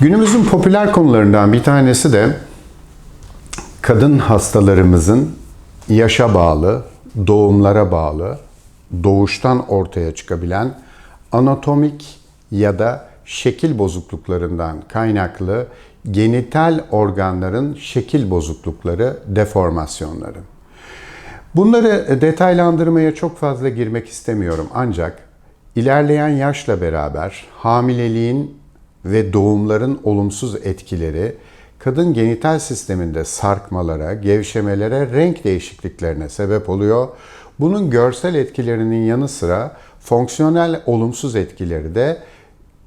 Günümüzün popüler konularından bir tanesi de kadın hastalarımızın yaşa bağlı, doğumlara bağlı, doğuştan ortaya çıkabilen anatomik ya da şekil bozukluklarından kaynaklı genital organların şekil bozuklukları, deformasyonları. Bunları detaylandırmaya çok fazla girmek istemiyorum ancak ilerleyen yaşla beraber hamileliğin ve doğumların olumsuz etkileri kadın genital sisteminde sarkmalara, gevşemelere, renk değişikliklerine sebep oluyor. Bunun görsel etkilerinin yanı sıra fonksiyonel olumsuz etkileri de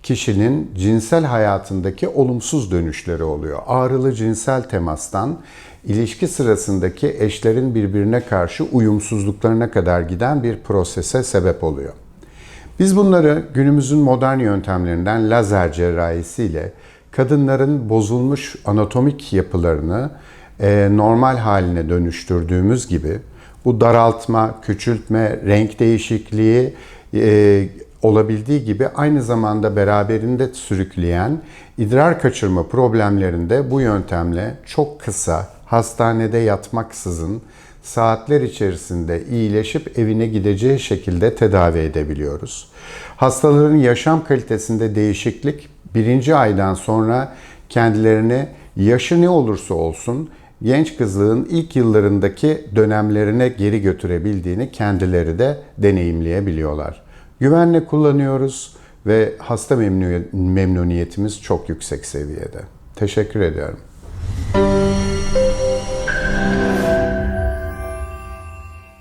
kişinin cinsel hayatındaki olumsuz dönüşleri oluyor. Ağrılı cinsel temastan ilişki sırasındaki eşlerin birbirine karşı uyumsuzluklarına kadar giden bir prosese sebep oluyor. Biz bunları günümüzün modern yöntemlerinden lazer cerrahisiyle kadınların bozulmuş anatomik yapılarını e, normal haline dönüştürdüğümüz gibi bu daraltma, küçültme, renk değişikliği e, olabildiği gibi aynı zamanda beraberinde sürükleyen idrar kaçırma problemlerinde bu yöntemle çok kısa hastanede yatmaksızın saatler içerisinde iyileşip evine gideceği şekilde tedavi edebiliyoruz. Hastaların yaşam kalitesinde değişiklik birinci aydan sonra kendilerini yaşı ne olursa olsun genç kızlığın ilk yıllarındaki dönemlerine geri götürebildiğini kendileri de deneyimleyebiliyorlar. Güvenle kullanıyoruz ve hasta memnuniyetimiz çok yüksek seviyede. Teşekkür ediyorum.